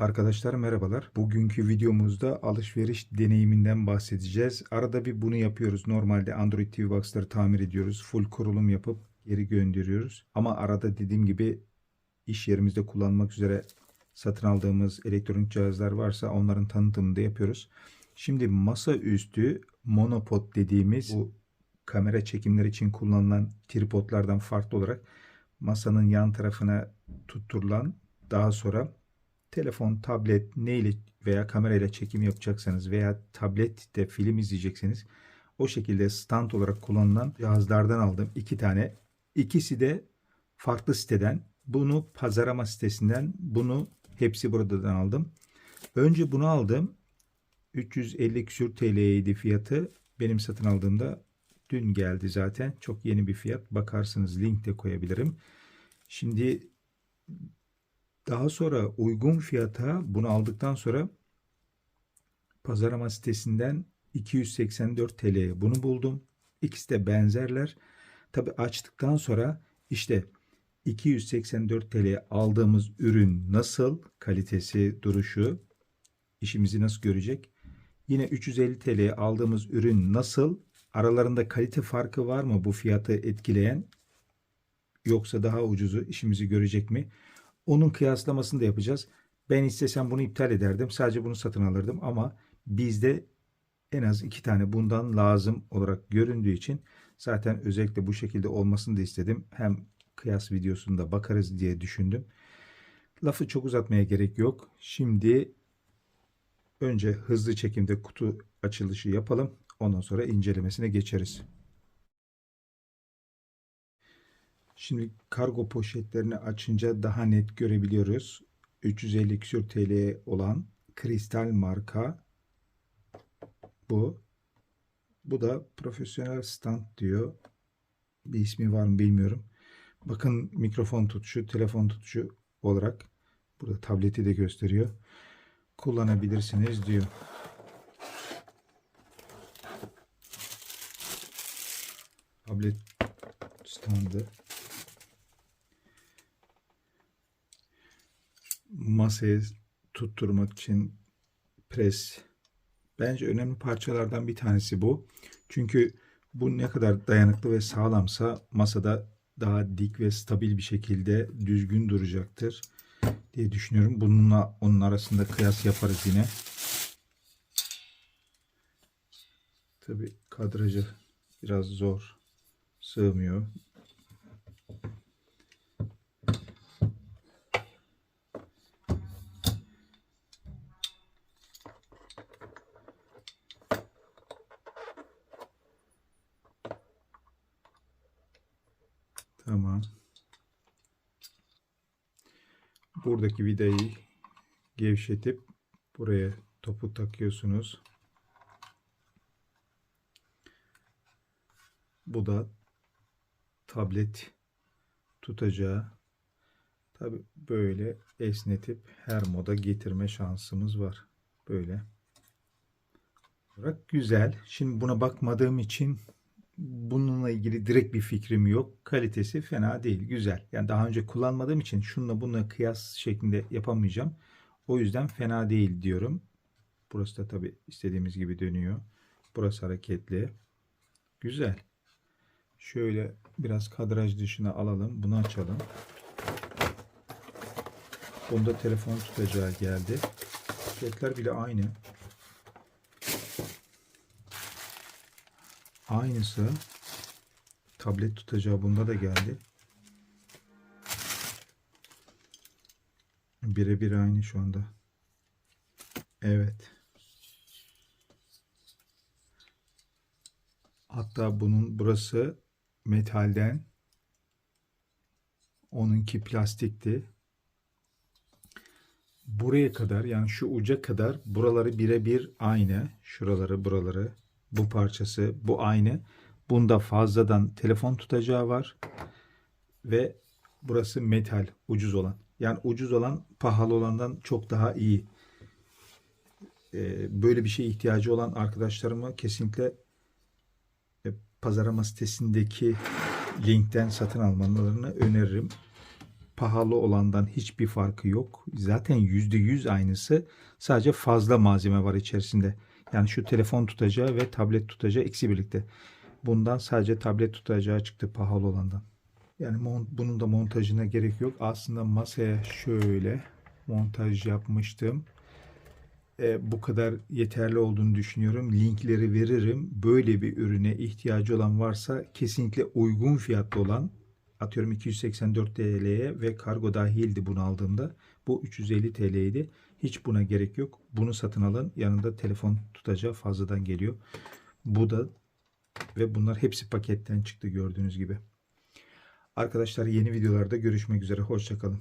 Arkadaşlar merhabalar. Bugünkü videomuzda alışveriş deneyiminden bahsedeceğiz. Arada bir bunu yapıyoruz. Normalde Android TV Box'ları tamir ediyoruz. Full kurulum yapıp geri gönderiyoruz. Ama arada dediğim gibi iş yerimizde kullanmak üzere satın aldığımız elektronik cihazlar varsa onların tanıtımını da yapıyoruz. Şimdi masaüstü monopod dediğimiz bu kamera çekimleri için kullanılan tripodlardan farklı olarak masanın yan tarafına tutturulan daha sonra telefon, tablet neyle veya kamerayla çekim yapacaksanız veya tablette film izleyecekseniz o şekilde stand olarak kullanılan cihazlardan aldım. iki tane. İkisi de farklı siteden. Bunu pazarama sitesinden, bunu hepsi buradan aldım. Önce bunu aldım. 350 küsür TL'ydi fiyatı. Benim satın aldığımda dün geldi zaten. Çok yeni bir fiyat. Bakarsınız link de koyabilirim. Şimdi daha sonra uygun fiyata bunu aldıktan sonra pazarama sitesinden 284 TL'ye bunu buldum. İkisi de benzerler. Tabi açtıktan sonra işte 284 TL'ye aldığımız ürün nasıl, kalitesi, duruşu, işimizi nasıl görecek? Yine 350 TL'ye aldığımız ürün nasıl? Aralarında kalite farkı var mı bu fiyatı etkileyen? Yoksa daha ucuzu işimizi görecek mi? Onun kıyaslamasını da yapacağız. Ben istesem bunu iptal ederdim. Sadece bunu satın alırdım ama bizde en az iki tane bundan lazım olarak göründüğü için zaten özellikle bu şekilde olmasını da istedim. Hem kıyas videosunda bakarız diye düşündüm. Lafı çok uzatmaya gerek yok. Şimdi önce hızlı çekimde kutu açılışı yapalım. Ondan sonra incelemesine geçeriz. Şimdi kargo poşetlerini açınca daha net görebiliyoruz. 350 küsür TL olan kristal marka bu. Bu da profesyonel stand diyor. Bir ismi var mı bilmiyorum. Bakın mikrofon tutuşu, telefon tutuşu olarak burada tableti de gösteriyor. Kullanabilirsiniz diyor. Tablet standı. Masaya tutturmak için pres bence önemli parçalardan bir tanesi bu. Çünkü bu ne kadar dayanıklı ve sağlamsa masada daha dik ve stabil bir şekilde düzgün duracaktır diye düşünüyorum. Bununla onun arasında kıyas yaparız yine. Tabi kadrajı biraz zor sığmıyor. Tamam. Buradaki vidayı gevşetip buraya topu takıyorsunuz. Bu da tablet tutacağı. Tabi böyle esnetip her moda getirme şansımız var. Böyle. Güzel. Şimdi buna bakmadığım için bununla ilgili direkt bir fikrim yok. Kalitesi fena değil, güzel. Yani daha önce kullanmadığım için şununla bununla kıyas şeklinde yapamayacağım. O yüzden fena değil diyorum. Burası da tabi istediğimiz gibi dönüyor. Burası hareketli. Güzel. Şöyle biraz kadraj dışına alalım. Bunu açalım. Bunda telefon tutacağı geldi. Paketler bile aynı. Aynısı tablet tutacağı bunda da geldi. Birebir aynı şu anda. Evet. Hatta bunun burası metalden. Onunki plastikti. Buraya kadar yani şu uca kadar buraları birebir aynı. Şuraları buraları bu parçası bu aynı. Bunda fazladan telefon tutacağı var. Ve burası metal ucuz olan. Yani ucuz olan pahalı olandan çok daha iyi. Ee, böyle bir şeye ihtiyacı olan arkadaşlarıma kesinlikle e, pazarama sitesindeki linkten satın almalarını öneririm. pahalı olandan hiçbir farkı yok. Zaten %100 aynısı. Sadece fazla malzeme var içerisinde. Yani şu telefon tutacağı ve tablet tutacağı ikisi birlikte. Bundan sadece tablet tutacağı çıktı pahalı olandan. Yani bunun da montajına gerek yok. Aslında masaya şöyle montaj yapmıştım. E, bu kadar yeterli olduğunu düşünüyorum. Linkleri veririm. Böyle bir ürüne ihtiyacı olan varsa kesinlikle uygun fiyatlı olan atıyorum 284 TL'ye ve kargo dahildi bunu aldığımda. Bu 350 TL'ydi. Hiç buna gerek yok. Bunu satın alın. Yanında telefon tutacağı fazladan geliyor. Bu da ve bunlar hepsi paketten çıktı gördüğünüz gibi. Arkadaşlar yeni videolarda görüşmek üzere. Hoşçakalın.